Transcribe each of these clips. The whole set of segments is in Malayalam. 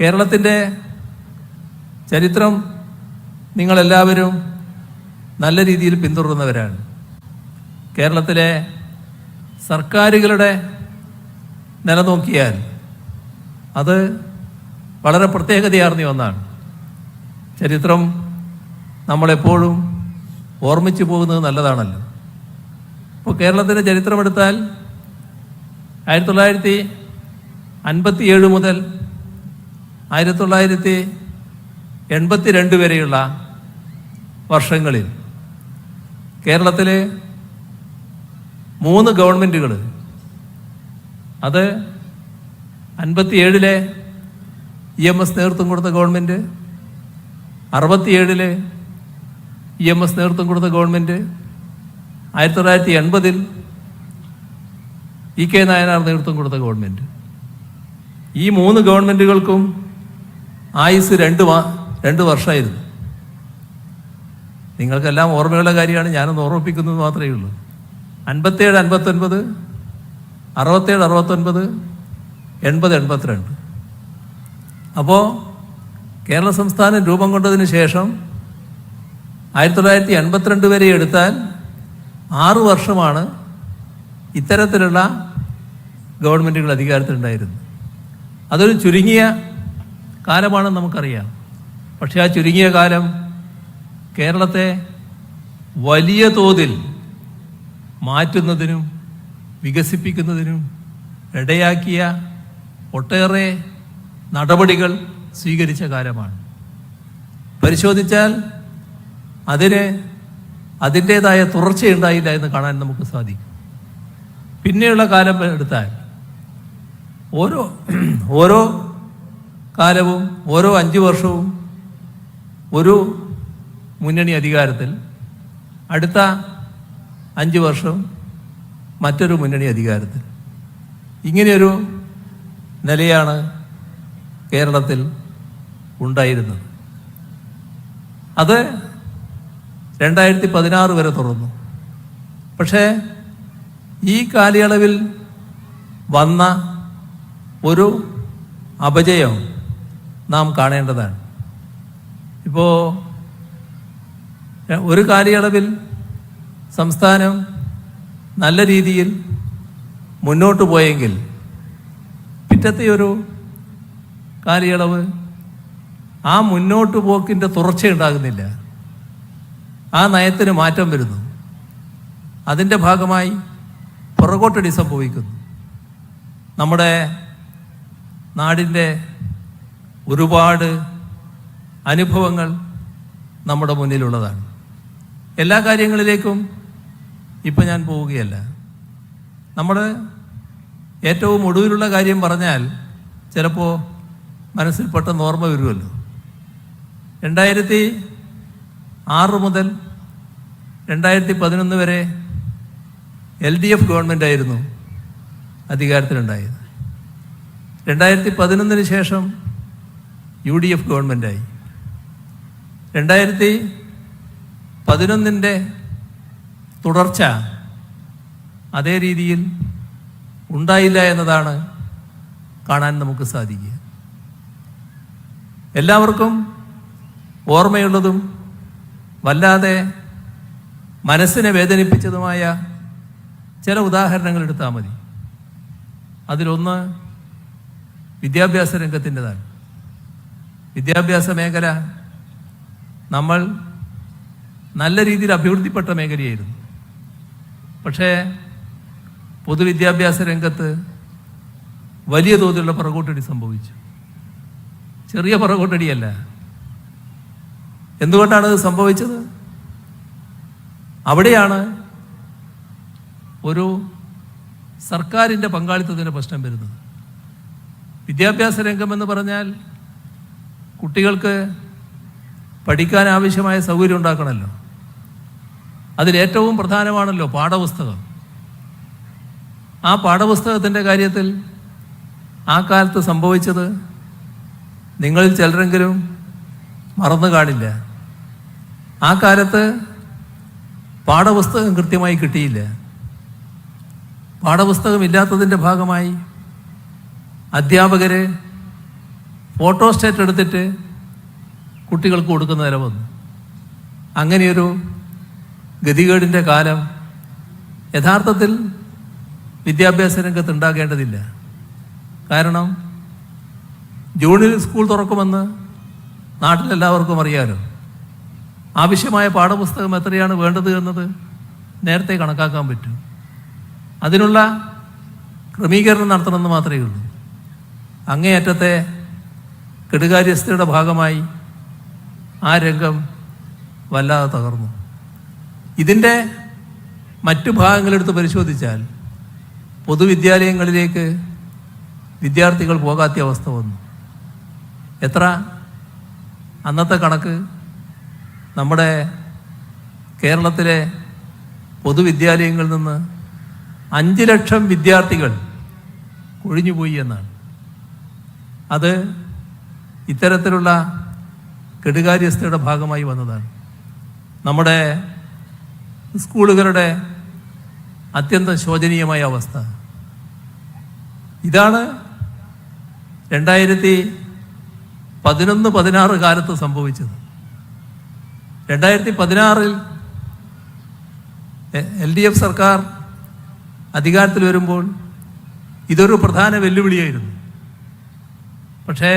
കേരളത്തിന്റെ ചരിത്രം നിങ്ങളെല്ലാവരും നല്ല രീതിയിൽ പിന്തുടരുന്നവരാണ് കേരളത്തിലെ സർക്കാരുകളുടെ നിലനോക്കിയാൽ അത് വളരെ പ്രത്യേകതയാർന്ന ഒന്നാണ്. ചരിത്രം നമ്മളെപ്പോഴും ഓർമ്മിച്ചു പോകുന്നത് നല്ലതാണല്ലോ. ഇപ്പോൾ കേരളത്തിന്റെ ചരിത്രമെടുത്താൽ ആയിരത്തി തൊള്ളായിരത്തി അൻപത്തിയേഴ് മുതൽ ആയിരത്തി തൊള്ളായിരത്തി എൺപത്തി രണ്ട് വരെയുള്ള വർഷങ്ങളിൽ കേരളത്തിലെ മൂന്ന് ഗവൺമെന്റുകൾ അത് അൻപത്തിയേഴിലെ ഇ എം എസ് നേതൃത്വം കൊടുത്ത ഗവൺമെന്റ് അറുപത്തിയേഴിലെ ഇ എം എസ് നേതൃത്വം കൊടുത്ത ഗവൺമെന്റ് ആയിരത്തി തൊള്ളായിരത്തി എൺപതിൽ ഇ കെ നായനാർ നേതൃത്വം കൊടുത്ത ഗവൺമെന്റ് ഈ മൂന്ന് ഗവൺമെന്റുകൾക്കും ആയുസ് രണ്ട് രണ്ട് വർഷമായിരുന്നു. നിങ്ങൾക്കെല്ലാം ഓർമ്മയുള്ള കാര്യമാണ് ഞാനൊന്ന് ഓർമ്മിപ്പിക്കുന്നത് മാത്രമേ ഉള്ളൂ. അൻപത്തേഴ് അൻപത്തൊൻപത് അറുപത്തേഴ് അറുപത്തൊൻപത് എൺപത് എൺപത്തിരണ്ട്. അപ്പോൾ കേരള സംസ്ഥാനം രൂപം കൊണ്ടതിന് ശേഷം ആയിരത്തി തൊള്ളായിരത്തി എൺപത്തിരണ്ട് വരെ എടുത്താൽ ആറു വർഷമാണ് ഇത്തരത്തിലുള്ള ഗവൺമെന്റുകൾ അധികാരത്തിലുണ്ടായിരുന്നത്. അതൊരു ചുരുങ്ങിയ കാലമാണെന്ന് നമുക്കറിയാം. പക്ഷേ ആ ചുരുങ്ങിയ കാലം കേരളത്തെ വലിയ തോതിൽ മാറ്റുന്നതിനും വികസിപ്പിക്കുന്നതിനും ഇടയാക്കിയ ഒട്ടേറെ നടപടികൾ സ്വീകരിച്ച കാലമാണ്. പരിശോധിച്ചാൽ അതിന് അതിന്റേതായ തുടർച്ചയുണ്ടായില്ല എന്ന് കാണാൻ നമുക്ക് സാധിക്കും. പിന്നെയുള്ള കാലം എടുത്താൽ ഓരോ ഓരോ കാലവും ഓരോ അഞ്ച് വർഷവും ഒരു മുന്നണി അധികാരത്തിൽ അടുത്ത അഞ്ച് വർഷം മറ്റൊരു മുന്നണി അധികാരത്തിൽ. ഇങ്ങനെയൊരു നിലയാണ് കേരളത്തിൽ ഉണ്ടായിരുന്നത്. അത് രണ്ടായിരത്തി പതിനാറ് വരെ തുറന്നു പക്ഷേ ഈ കാലയളവിൽ വന്ന ഒരു അപജയം നാം കാണേണ്ടതാണ്. ഇപ്പോൾ ഒരു കാലയളവിൽ സംസ്ഥാനം നല്ല രീതിയിൽ മുന്നോട്ട് പോയെങ്കിൽ പിറ്റത്തെ ഒരു കാലയളവ് ആ മുന്നോട്ട് പോക്കിന്റെ തുടർച്ചയുണ്ടാകുന്നില്ല ആ നയത്തിന് മാറ്റം വരുന്നു. അതിന്റെ ഭാഗമായി പുറകോട്ടടി സംഭവിക്കുന്നു. നമ്മുടെ നാടിന്റെ ഒരുപാട് അനുഭവങ്ങൾ നമ്മുടെ മുന്നിലുള്ളതാണ്. എല്ലാ കാര്യങ്ങളിലേക്കും ഇപ്പം ഞാൻ പോവുകയല്ല. നമ്മൾ ഏറ്റവും ഒടുവിലുള്ള കാര്യം പറഞ്ഞാൽ ചിലപ്പോൾ മനസ്സിൽ പെട്ടെന്ന് ഓർമ്മ വരുമല്ലോ. രണ്ടായിരത്തി ആറ് മുതൽ രണ്ടായിരത്തി പതിനൊന്ന് വരെ എൽ ഡി എഫ് ഗവൺമെന്റ് ആയിരുന്നു അധികാരത്തിലുണ്ടായത്. രണ്ടായിരത്തി പതിനൊന്നിന് ശേഷം യു ഡി എഫ് ഗവൺമെന്റായി രണ്ടായിരത്തി പതിനൊന്നിന്റെ തുടർച്ച അതേ രീതിയിൽ ഉണ്ടായില്ല എന്നതാണ് കാണാൻ നമുക്ക് സാധിക്കുക. എല്ലാവർക്കും ഓർമ്മയുള്ളതും വല്ലാതെ മനസ്സിനെ വേദനിപ്പിച്ചതുമായ ചില ഉദാഹരണങ്ങൾ എടുത്താൽ മതി. അതിലൊന്ന് വിദ്യാഭ്യാസ രംഗത്തിന്റെതാണ്. വിദ്യാഭ്യാസ മേഖല നമ്മൾ നല്ല രീതിയിൽ അഭിവൃദ്ധിപ്പെട്ട മേഖലയായിരുന്നു. പക്ഷേ പൊതുവിദ്യാഭ്യാസ രംഗത്ത് വലിയ തോതിലുള്ള പുറകോട്ടടി സംഭവിച്ചു. ചെറിയ പുറകോട്ടടിയല്ല. എന്തുകൊണ്ടാണ് ഇത് സംഭവിച്ചത്? അവിടെയാണ് ഒരു സർക്കാരിന്റെ പങ്കാളിത്തത്തിന്റെ പ്രശ്നം വരുന്നത്. വിദ്യാഭ്യാസ രംഗമെന്ന് പറഞ്ഞാൽ കുട്ടികൾക്ക് പഠിക്കാൻ ആവശ്യമായ സൗകര്യം ഉണ്ടാക്കണമല്ലോ. അതിലേറ്റവും പ്രധാനമാണല്ലോ പാഠപുസ്തകം. ആ പാഠപുസ്തകത്തിന്റെ കാര്യത്തിൽ ആ കാലത്ത് സംഭവിച്ചത് നിങ്ങളിൽ ചിലരെങ്കിലും മറന്നു കാണില്ല. ആ കാലത്ത് പാഠപുസ്തകം കൃത്യമായി കിട്ടിയില്ല. പാഠപുസ്തകം ഇല്ലാത്തതിന്റെ ഭാഗമായി അധ്യാപകര് ഫോട്ടോസ്റ്റേറ്റ് എടുത്തിട്ട് കുട്ടികൾക്ക് കൊടുക്കുന്ന നില വന്നു. അങ്ങനെയൊരു ഗതികേടിന്റെ കാലം യഥാർത്ഥത്തിൽ വിദ്യാഭ്യാസ രംഗത്ത് ഉണ്ടാകേണ്ടതില്ല. കാരണം ജൂണിൽ സ്കൂൾ തുറക്കുമെന്ന് നാട്ടിലെല്ലാവർക്കും അറിയാലോ. ആവശ്യമായ പാഠപുസ്തകം എത്രയാണ് വേണ്ടത് എന്നത് നേരത്തെ കണക്കാക്കാൻ പറ്റും. അതിനുള്ള ക്രമീകരണം നടത്തണമെന്ന് മാത്രമേ ഉള്ളൂ. അങ്ങേയറ്റത്തെ കെടുകാര്യസ്ഥയുടെ ഭാഗമായി ആ രംഗം വല്ലാതെ തകർന്നു. ഇതിന്റെ മറ്റു ഭാഗങ്ങളെടുത്ത് പരിശോധിച്ചാൽ പൊതുവിദ്യാലയങ്ങളിലേക്ക് വിദ്യാർത്ഥികൾ പോകാത്ത അവസ്ഥ വന്നു. എത്ര? അന്നത്തെ കണക്ക് നമ്മുടെ കേരളത്തിലെ പൊതുവിദ്യാലയങ്ങളിൽ നിന്ന് അഞ്ച് ലക്ഷം വിദ്യാർത്ഥികൾ കൊഴിഞ്ഞുപോയി എന്നാണ്. അത് ഇത്തരത്തിലുള്ള കെടുകാര്യസ്ഥയുടെ ഭാഗമായി വന്നതാണ്. നമ്മുടെ സ്കൂളുകളുടെ അത്യന്തം ശോചനീയമായ അവസ്ഥ. ഇതാണ് രണ്ടായിരത്തി പതിനൊന്ന് പതിനാറ് കാലത്ത് സംഭവിച്ചത്. രണ്ടായിരത്തി പതിനാറിൽ എൽ ഡി എഫ് സർക്കാർ അധികാരത്തിൽ വരുമ്പോൾ ഇതൊരു പ്രധാന വെല്ലുവിളിയായിരുന്നു. പക്ഷേ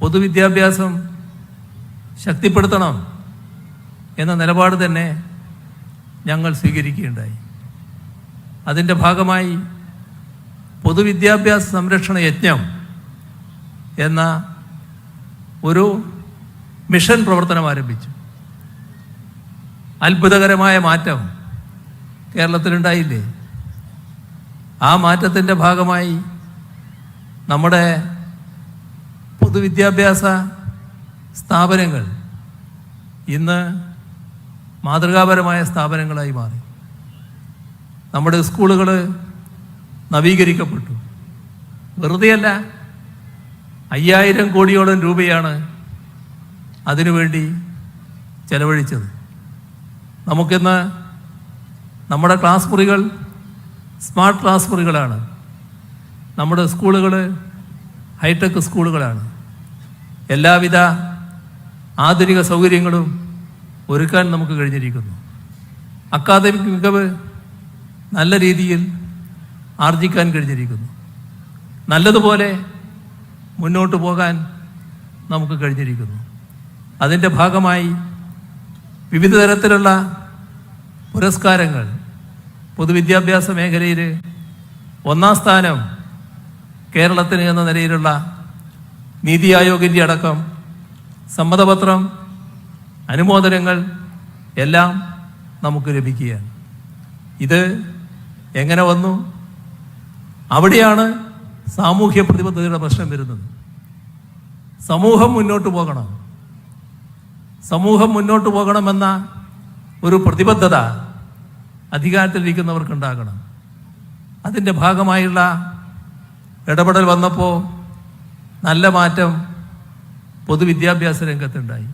പൊതുവിദ്യാഭ്യാസം ശക്തിപ്പെടുത്തണം എന്ന നിലപാട് തന്നെ ഞങ്ങൾ സ്വീകരിക്കുകയുണ്ടായി. അതിന്റെ ഭാഗമായി പൊതുവിദ്യാഭ്യാസ സംരക്ഷണ യജ്ഞം എന്ന ഒരു മിഷൻ പ്രവർത്തനം ആരംഭിച്ചു. അത്ഭുതകരമായ മാറ്റം കേരളത്തിലുണ്ടായില്ലേ? ആ മാറ്റത്തിന്റെ ഭാഗമായി നമ്മുടെ പൊതുവിദ്യാഭ്യാസ സ്ഥാപനങ്ങൾ ഇന്ന് മാതൃകാപരമായ സ്ഥാപനങ്ങളായി മാറി. നമ്മുടെ സ്കൂളുകൾ നവീകരിക്കപ്പെട്ടു. വെറുതെയല്ല അയ്യായിരം കോടിയോളം രൂപയാണ് അതിനുവേണ്ടി ചെലവഴിച്ചത്. നമുക്കിന്ന് നമ്മുടെ ക്ലാസ് മുറികൾ സ്മാർട്ട് ക്ലാസ് മുറികളാണ്. നമ്മുടെ സ്കൂളുകൾ ഹൈടെക് സ്കൂളുകളാണ്. എല്ലാവിധ ആധുനിക സൗകര്യങ്ങളും ഒരുക്കാൻ നമുക്ക് കഴിഞ്ഞിരിക്കുന്നു. അക്കാദമിക് മികവ് നല്ല രീതിയിൽ ആർജിക്കാൻ കഴിഞ്ഞിരിക്കുന്നു. നല്ലതുപോലെ മുന്നോട്ട് പോകാൻ നമുക്ക് കഴിഞ്ഞിരിക്കുന്നു. അതിന്റെ ഭാഗമായി വിവിധ തരത്തിലുള്ള പുരസ്കാരങ്ങൾ പൊതുവിദ്യാഭ്യാസ മേഖലയിൽ ഒന്നാം സ്ഥാനം കേരളത്തിന് എന്ന നിലയിലുള്ള നീതി ആയോഗിന്റെ അടക്കം സമ്മതപത്രം അനുമോദനങ്ങൾ എല്ലാം നമുക്ക് ലഭിക്കുകയാണ്. ഇത് എങ്ങനെ വന്നു? അവിടെയാണ് സാമൂഹ്യ പ്രതിബദ്ധതയുടെ പ്രശ്നം വരുന്നത്. സമൂഹം മുന്നോട്ട് പോകണം. സമൂഹം മുന്നോട്ട് പോകണമെന്ന ഒരു പ്രതിബദ്ധത അധികാരത്തിലിരിക്കുന്നവർക്കുണ്ടാകണം. അതിന്റെ ഭാഗമായുള്ള ഇടപെടൽ വന്നപ്പോൾ നല്ല മാറ്റം പൊതുവിദ്യാഭ്യാസ രംഗത്തുണ്ടായി.